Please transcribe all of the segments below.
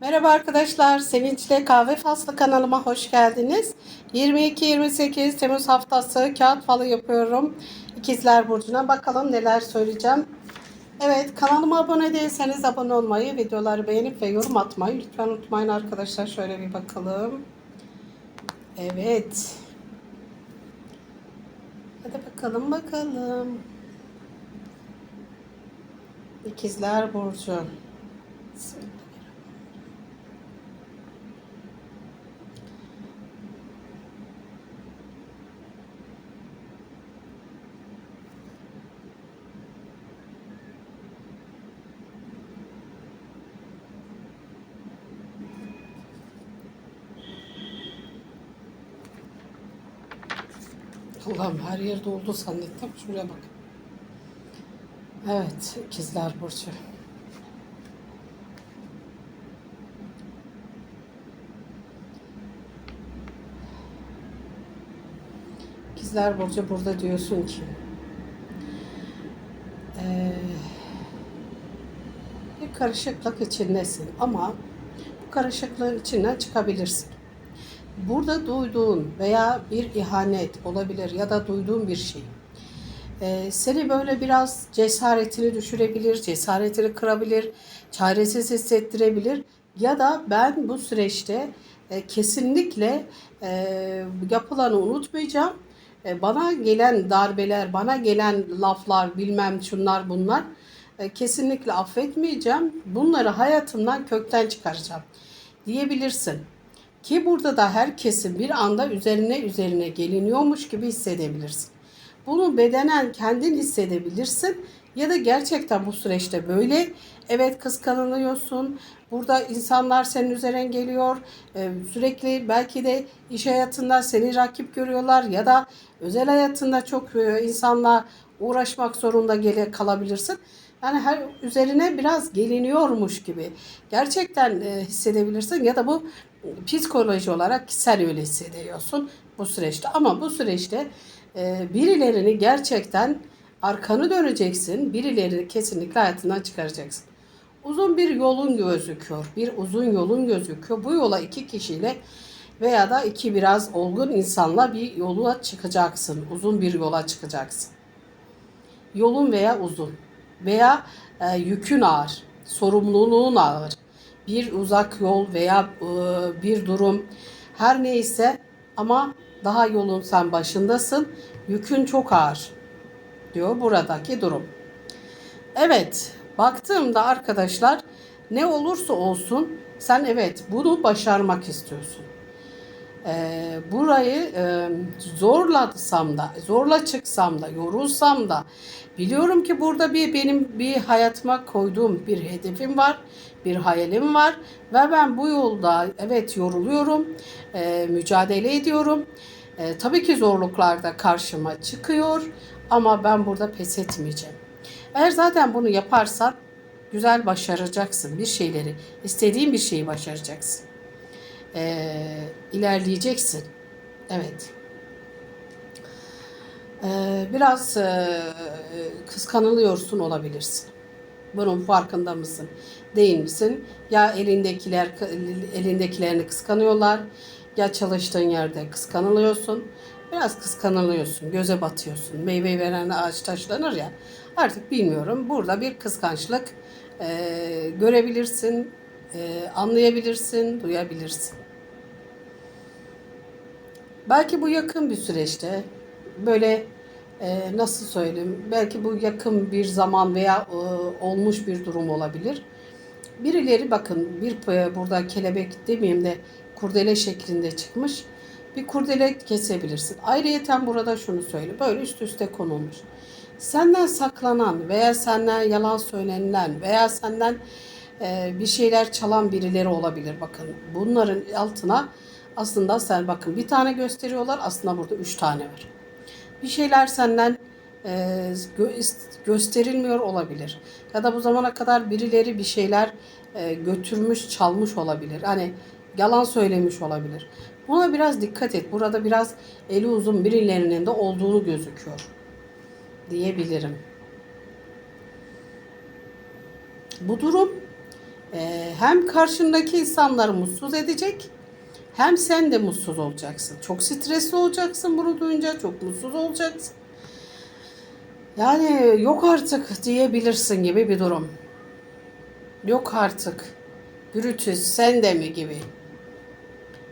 Merhaba arkadaşlar, Sevinçle Kahve Faslı kanalıma hoş geldiniz. 22-28 Temmuz haftası kağıt falı yapıyorum. İkizler Burcu'na bakalım neler söyleyeceğim. Evet kanalıma abone değilseniz abone olmayı, videoları beğenip ve yorum atmayı lütfen unutmayın arkadaşlar. Şöyle bir bakalım. Evet. Hadi bakalım bakalım. İkizler Burcu. Allah'ım her yer doldu zannettim. Şuraya bak. Evet, ikizler burcu. İkizler burcu burada diyorsun ki eee, bir karışıklık içindesin ama bu karışıklığın içinden çıkabilirsin. Burada duyduğun veya bir ihanet olabilir ya da duyduğun bir şey. Ee, seni böyle biraz cesaretini düşürebilir, cesaretini kırabilir, çaresiz hissettirebilir. Ya da ben bu süreçte e, kesinlikle e, yapılanı unutmayacağım. E, bana gelen darbeler, bana gelen laflar, bilmem şunlar bunlar e, kesinlikle affetmeyeceğim. Bunları hayatımdan kökten çıkaracağım diyebilirsin. Ki burada da herkesin bir anda üzerine üzerine geliniyormuş gibi hissedebilirsin. Bunu bedenen kendin hissedebilirsin ya da gerçekten bu süreçte böyle evet kıskanılıyorsun. Burada insanlar senin üzerine geliyor. Ee, sürekli belki de iş hayatında seni rakip görüyorlar ya da özel hayatında çok e, insanla uğraşmak zorunda gele kalabilirsin. Yani her üzerine biraz geliniyormuş gibi gerçekten e, hissedebilirsin ya da bu psikoloji olarak sen öyle hissediyorsun bu süreçte. Ama bu süreçte e, birilerini gerçekten arkanı döneceksin. Birilerini kesinlikle hayatından çıkaracaksın. Uzun bir yolun gözüküyor. Bir uzun yolun gözüküyor. Bu yola iki kişiyle veya da iki biraz olgun insanla bir yola çıkacaksın. Uzun bir yola çıkacaksın. Yolun veya uzun veya e, yükün ağır, sorumluluğun ağır bir uzak yol veya e, bir durum her neyse ama daha yolun sen başındasın. Yükün çok ağır diyor buradaki durum. Evet baktığımda arkadaşlar ne olursa olsun sen evet bunu başarmak istiyorsun. Ee, burayı e, zorlasam da, zorla çıksam da, yorulsam da biliyorum ki burada bir benim bir hayatıma koyduğum bir hedefim var, bir hayalim var ve ben bu yolda evet yoruluyorum, e, mücadele ediyorum. E, tabii ki zorluklar da karşıma çıkıyor ama ben burada pes etmeyeceğim. Eğer zaten bunu yaparsan güzel başaracaksın bir şeyleri, istediğin bir şeyi başaracaksın e, ilerleyeceksin. Evet. E, biraz e, kıskanılıyorsun olabilirsin. Bunun farkında mısın? Değil misin? Ya elindekiler elindekilerini kıskanıyorlar ya çalıştığın yerde kıskanılıyorsun. Biraz kıskanılıyorsun, göze batıyorsun. Meyve veren ağaç taşlanır ya. Artık bilmiyorum. Burada bir kıskançlık e, görebilirsin, e, anlayabilirsin, duyabilirsin. Belki bu yakın bir süreçte böyle e, nasıl söyleyeyim belki bu yakın bir zaman veya e, olmuş bir durum olabilir. Birileri bakın bir e, burada kelebek demeyeyim de kurdele şeklinde çıkmış. Bir kurdele kesebilirsin. Ayrıyeten burada şunu söyle. Böyle üst üste konulmuş. Senden saklanan veya senden yalan söylenilen veya senden e, bir şeyler çalan birileri olabilir. Bakın bunların altına aslında sen bakın bir tane gösteriyorlar aslında burada üç tane var. Bir şeyler senden e, gö- gösterilmiyor olabilir. Ya da bu zamana kadar birileri bir şeyler e, götürmüş, çalmış olabilir. Hani yalan söylemiş olabilir. Buna biraz dikkat et. Burada biraz eli uzun birilerinin de olduğunu gözüküyor diyebilirim. Bu durum Ee, hem karşındaki insanları mutsuz edecek hem sen de mutsuz olacaksın. Çok stresli olacaksın bunu duyunca çok mutsuz olacaksın. Yani yok artık diyebilirsin gibi bir durum. Yok artık. Brutus sen de mi gibi.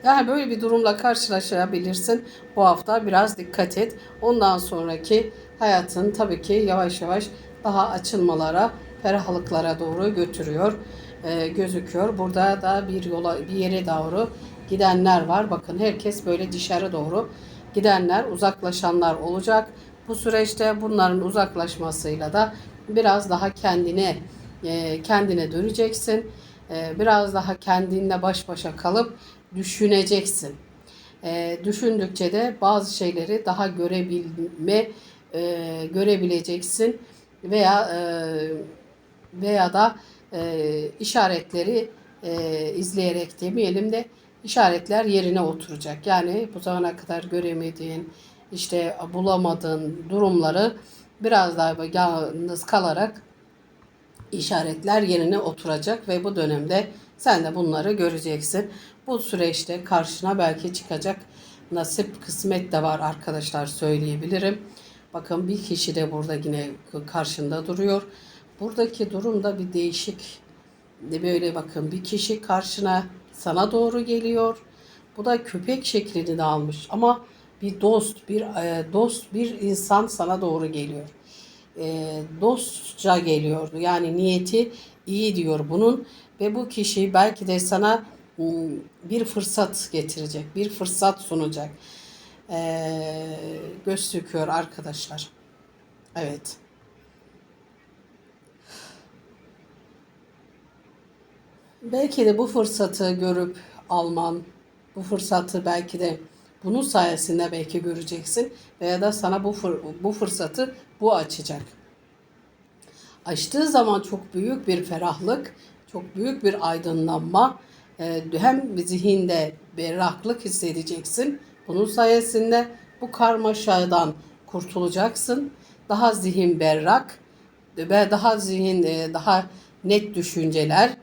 Yani böyle bir durumla karşılaşabilirsin. Bu hafta biraz dikkat et. Ondan sonraki hayatın tabii ki yavaş yavaş daha açılmalara, ferahlıklara doğru götürüyor, e, gözüküyor. Burada da bir yola, bir yere doğru gidenler var. Bakın herkes böyle dışarı doğru gidenler, uzaklaşanlar olacak. Bu süreçte bunların uzaklaşmasıyla da biraz daha kendine e, kendine döneceksin. E, biraz daha kendinle baş başa kalıp düşüneceksin. E, düşündükçe de bazı şeyleri daha görebilme görebileceksin veya veya da işaretleri izleyerek demeyelim de işaretler yerine oturacak. Yani bu zamana kadar göremediğin, işte bulamadığın durumları biraz daha yalnız kalarak işaretler yerine oturacak ve bu dönemde sen de bunları göreceksin. Bu süreçte karşına belki çıkacak nasip kısmet de var arkadaşlar söyleyebilirim. Bakın bir kişi de burada yine karşında duruyor. Buradaki durumda bir değişik de böyle bakın bir kişi karşına sana doğru geliyor. Bu da köpek şeklini de almış ama bir dost, bir e, dost, bir insan sana doğru geliyor. E, dostça geliyordu. Yani niyeti iyi diyor bunun ve bu kişi belki de sana ım, bir fırsat getirecek, bir fırsat sunacak. E, gözüküyor arkadaşlar. Evet. Belki de bu fırsatı görüp alman, bu fırsatı belki de bunun sayesinde belki göreceksin veya da sana bu fır, bu fırsatı bu açacak. Açtığı zaman çok büyük bir ferahlık, çok büyük bir aydınlanma, e, hem zihinde berraklık hissedeceksin. Bunun sayesinde bu karmaşadan kurtulacaksın. Daha zihin berrak ve daha zihin e, daha net düşünceler,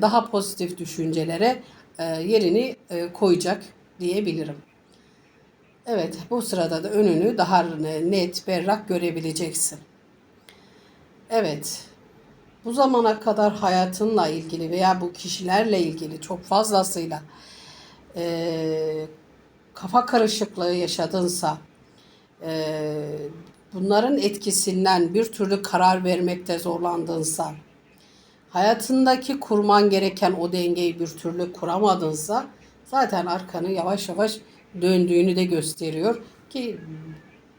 daha pozitif düşüncelere yerini koyacak diyebilirim. Evet, bu sırada da önünü daha net, berrak görebileceksin. Evet, bu zamana kadar hayatınla ilgili veya bu kişilerle ilgili çok fazlasıyla e, kafa karışıklığı yaşadınsa, e, bunların etkisinden bir türlü karar vermekte zorlandınsa, hayatındaki kurman gereken o dengeyi bir türlü kuramadınsa, zaten arkanı yavaş yavaş döndüğünü de gösteriyor ki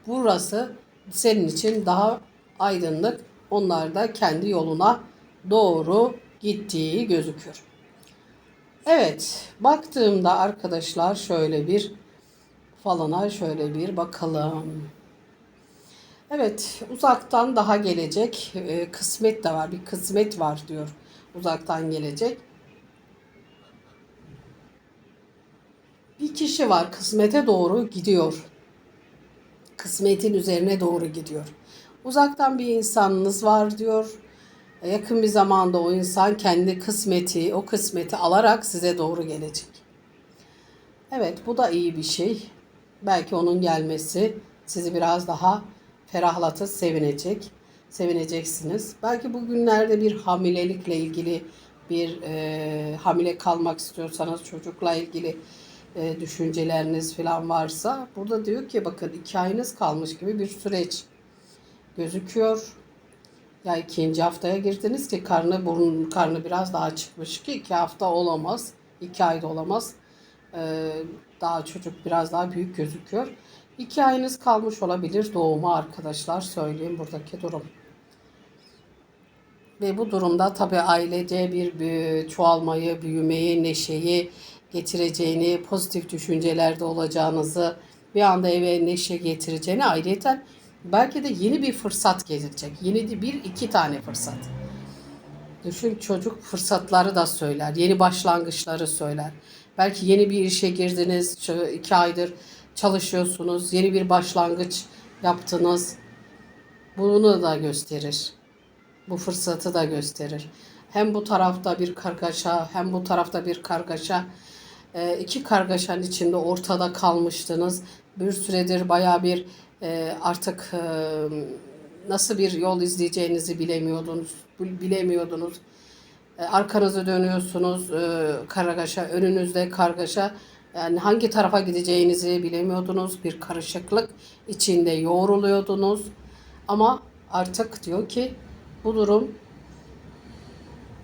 burası senin için daha aydınlık. Onlar da kendi yoluna doğru gittiği gözüküyor. Evet, baktığımda arkadaşlar şöyle bir falana şöyle bir bakalım. Evet, uzaktan daha gelecek e, kısmet de var. Bir kısmet var diyor. Uzaktan gelecek. Bir kişi var kısmete doğru gidiyor. Kısmetin üzerine doğru gidiyor. Uzaktan bir insanınız var diyor. Yakın bir zamanda o insan kendi kısmeti, o kısmeti alarak size doğru gelecek. Evet, bu da iyi bir şey. Belki onun gelmesi sizi biraz daha ferahlatıp sevinecek, sevineceksiniz. Belki bugünlerde bir hamilelikle ilgili bir e, hamile kalmak istiyorsanız çocukla ilgili e, düşünceleriniz falan varsa burada diyor ki bakın iki ayınız kalmış gibi bir süreç gözüküyor. Ya ikinci haftaya girdiniz ki karnı burun karnı biraz daha çıkmış ki iki hafta olamaz. iki ayda olamaz. Ee, daha çocuk biraz daha büyük gözüküyor. İki ayınız kalmış olabilir doğuma arkadaşlar söyleyeyim buradaki durum. Ve bu durumda tabi ailece bir, çoğalmayı, büyümeyi, neşeyi getireceğini, pozitif düşüncelerde olacağınızı, bir anda eve neşe getireceğini ayrıca belki de yeni bir fırsat gelecek. Yeni bir iki tane fırsat. Düşün çocuk fırsatları da söyler. Yeni başlangıçları söyler. Belki yeni bir işe girdiniz. iki aydır çalışıyorsunuz. Yeni bir başlangıç yaptınız. Bunu da gösterir. Bu fırsatı da gösterir. hem bu tarafta bir kargaşa hem bu tarafta bir kargaşa. E, iki kargaşanın içinde ortada kalmıştınız. Bir süredir baya bir e, artık e, nasıl bir yol izleyeceğinizi bilemiyordunuz. Bilemiyordunuz. E, arkanızı dönüyorsunuz e, kargaşa, önünüzde kargaşa. Yani hangi tarafa gideceğinizi bilemiyordunuz. Bir karışıklık içinde yoğruluyordunuz. Ama artık diyor ki bu durum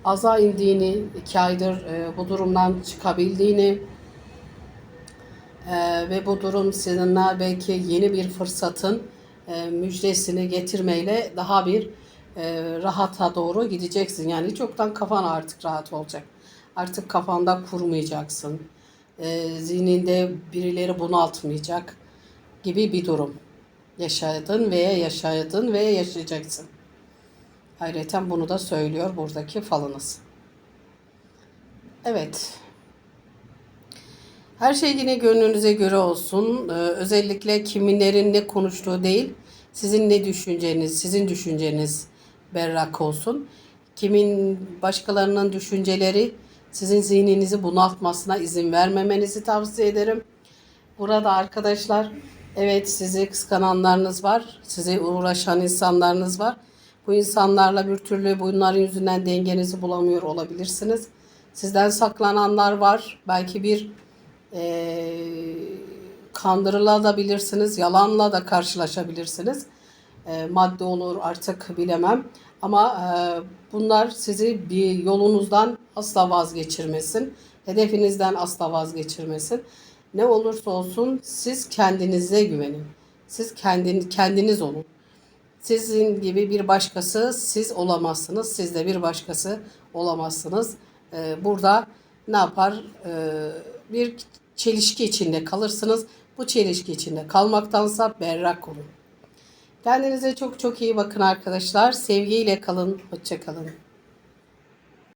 aza indiğini, iki aydır e, bu durumdan çıkabildiğini e, ve bu durum sizinle belki yeni bir fırsatın e, müjdesini getirmeyle daha bir e, rahata doğru gideceksin. Yani çoktan kafan artık rahat olacak. Artık kafanda kurmayacaksın. E, zihninde birileri bunaltmayacak gibi bir durum. Yaşadın veya yaşadın veya yaşayacaksın. Ayrıca bunu da söylüyor buradaki falınız. Evet. Her şey yine gönlünüze göre olsun. Ee, özellikle kiminlerin ne konuştuğu değil, sizin ne düşünceniz, sizin düşünceniz berrak olsun. Kimin başkalarının düşünceleri sizin zihninizi bunaltmasına izin vermemenizi tavsiye ederim. Burada arkadaşlar evet sizi kıskananlarınız var. Size uğraşan insanlarınız var. Bu insanlarla bir türlü bunların yüzünden dengenizi bulamıyor olabilirsiniz. Sizden saklananlar var. Belki bir eee kandırılabilirsiniz. Yalanla da karşılaşabilirsiniz. Eee, madde olur artık bilemem. Ama eee, bunlar sizi bir yolunuzdan asla vazgeçirmesin. Hedefinizden asla vazgeçirmesin. Ne olursa olsun siz kendinize güvenin. Siz kendin, kendiniz olun. Sizin gibi bir başkası siz olamazsınız. Siz de bir başkası olamazsınız. Ee, burada ne yapar? Ee, bir çelişki içinde kalırsınız. Bu çelişki içinde kalmaktansa berrak olun. Kendinize çok çok iyi bakın arkadaşlar. Sevgiyle kalın. Hoşça kalın.